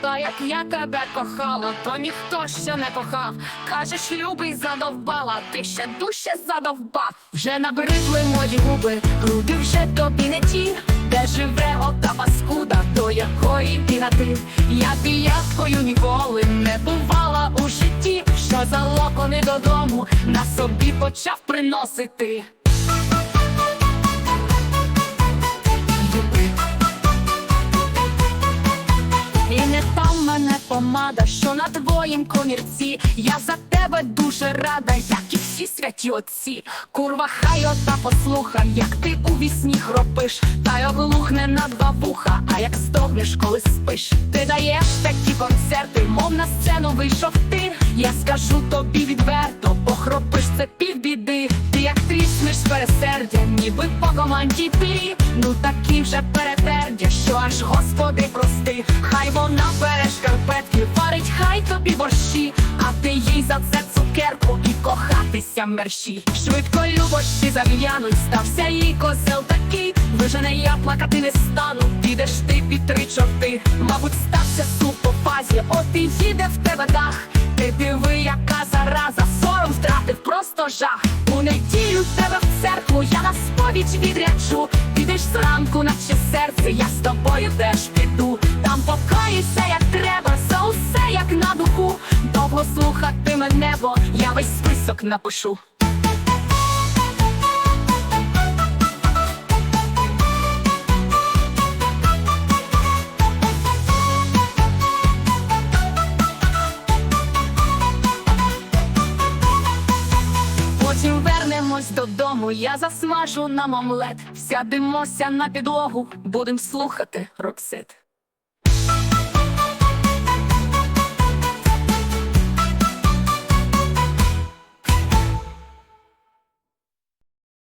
Та як я тебе кохала, то ніхто ще не кохав. Кажеш, любий задовбала, ти ще дужче задовбав. Вже набридли мої губи, груди вже тобі не ті, де живе ота паскуда, до якої ти на ти. Я піявкою ніколи не бувала у житті, що за локони додому на собі почав приносити. Помада, що на твоїм комірці. Я за тебе дуже рада, як і всі святі отці. Курва, хай ота послуха, як ти у вісні хропиш, та й оглухне на два вуха, а як здохнеш, коли спиш. Ти даєш такі концерти, мов на сцену вийшов ти. Я скажу тобі відверто, похропиш це півбіди. Ти як тріснеш пересердя, ніби по команді ти. Ну такі вже перетердя, що аж господи прости. Хай вона бере а ти їй за це цукерку і кохатися мерщі. Швидко любощі зав'януть, стався їй козел такий. Вижене я плакати не стану, підеш ти під три чорти. Мабуть, стався суп по фазі, от і їде в тебе дах. Ти диви, яка зараза, сором втратив просто жах. У неділю тебе в церкву я на сповідь відрячу. Підеш зранку, наче серце, я з тобою теж піду. Там покоїшся, як треба, Довго слухатиме небо, я весь список напишу. Потім вернемось додому, я засмажу нам омлет. Сядемося на підлогу, будем слухати роксет.